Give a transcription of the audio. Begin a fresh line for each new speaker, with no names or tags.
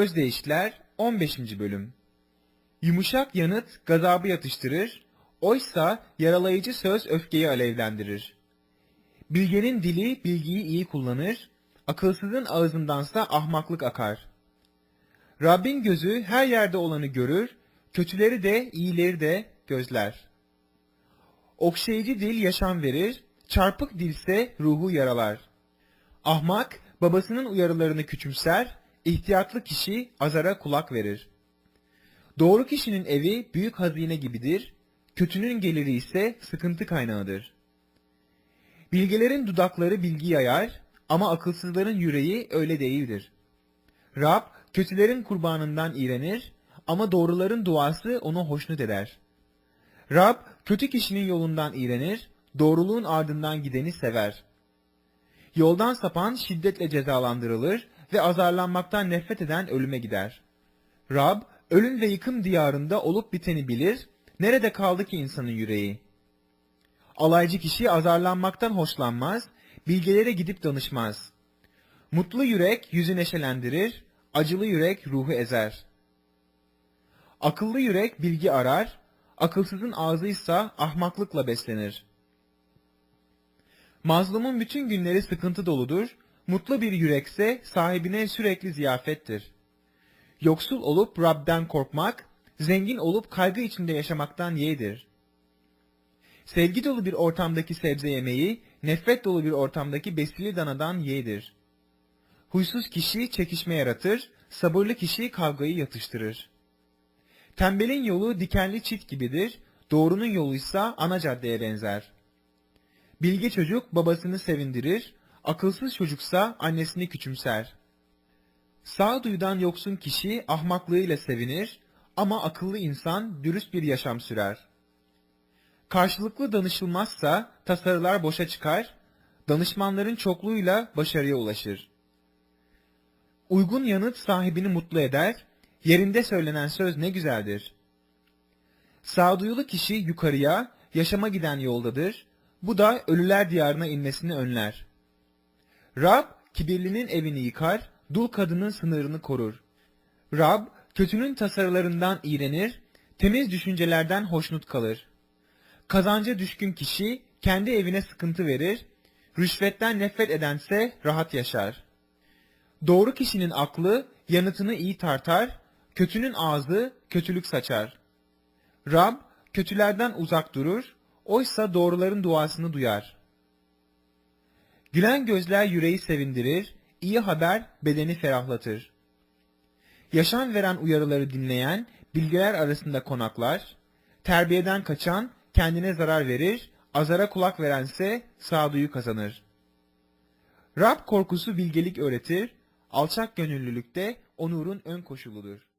Özdeyişler 15. Bölüm Yumuşak yanıt gazabı yatıştırır, oysa yaralayıcı söz öfkeyi alevlendirir. Bilgenin dili bilgiyi iyi kullanır, akılsızın ağzındansa ahmaklık akar. Rabbin gözü her yerde olanı görür, kötüleri de iyileri de gözler. Okşayıcı dil yaşam verir, çarpık dilse ruhu yaralar. Ahmak babasının uyarılarını küçümser, ihtiyatlı kişi azara kulak verir. Doğru kişinin evi büyük hazine gibidir, kötünün geliri ise sıkıntı kaynağıdır. Bilgelerin dudakları bilgi yayar ama akılsızların yüreği öyle değildir. Rab kötülerin kurbanından iğrenir ama doğruların duası onu hoşnut eder. Rab kötü kişinin yolundan iğrenir, doğruluğun ardından gideni sever. Yoldan sapan şiddetle cezalandırılır ve azarlanmaktan nefret eden ölüme gider. Rab ölüm ve yıkım diyarında olup biteni bilir, nerede kaldı ki insanın yüreği? Alaycı kişi azarlanmaktan hoşlanmaz, bilgelere gidip danışmaz. Mutlu yürek yüzü neşelendirir, acılı yürek ruhu ezer. Akıllı yürek bilgi arar, akılsızın ağzıysa ahmaklıkla beslenir. Mazlumun bütün günleri sıkıntı doludur, mutlu bir yürekse sahibine sürekli ziyafettir. Yoksul olup Rab'den korkmak, zengin olup kaygı içinde yaşamaktan yeğdir. Sevgi dolu bir ortamdaki sebze yemeği, nefret dolu bir ortamdaki besili danadan yeğdir. Huysuz kişi çekişme yaratır, sabırlı kişi kavgayı yatıştırır. Tembelin yolu dikenli çit gibidir, doğrunun yoluysa ana caddeye benzer. Bilge çocuk babasını sevindirir, akılsız çocuksa annesini küçümser. Sağduyudan yoksun kişi ahmaklığıyla sevinir ama akıllı insan dürüst bir yaşam sürer. Karşılıklı danışılmazsa tasarılar boşa çıkar, danışmanların çokluğuyla başarıya ulaşır. Uygun yanıt sahibini mutlu eder, yerinde söylenen söz ne güzeldir. Sağduyulu kişi yukarıya, yaşama giden yoldadır, bu da ölüler diyarına inmesini önler. Rab, kibirlinin evini yıkar, dul kadının sınırını korur. Rab, kötünün tasarılarından iğrenir, temiz düşüncelerden hoşnut kalır. Kazanca düşkün kişi kendi evine sıkıntı verir, rüşvetten nefret edense rahat yaşar. Doğru kişinin aklı yanıtını iyi tartar, kötünün ağzı kötülük saçar. Rab kötülerden uzak durur, oysa doğruların duasını duyar. Gülen gözler yüreği sevindirir, iyi haber bedeni ferahlatır. Yaşam veren uyarıları dinleyen bilgiler arasında konaklar, terbiyeden kaçan kendine zarar verir, azara kulak verense sağduyu kazanır. Rab korkusu bilgelik öğretir, alçak gönüllülükte onurun ön koşuludur.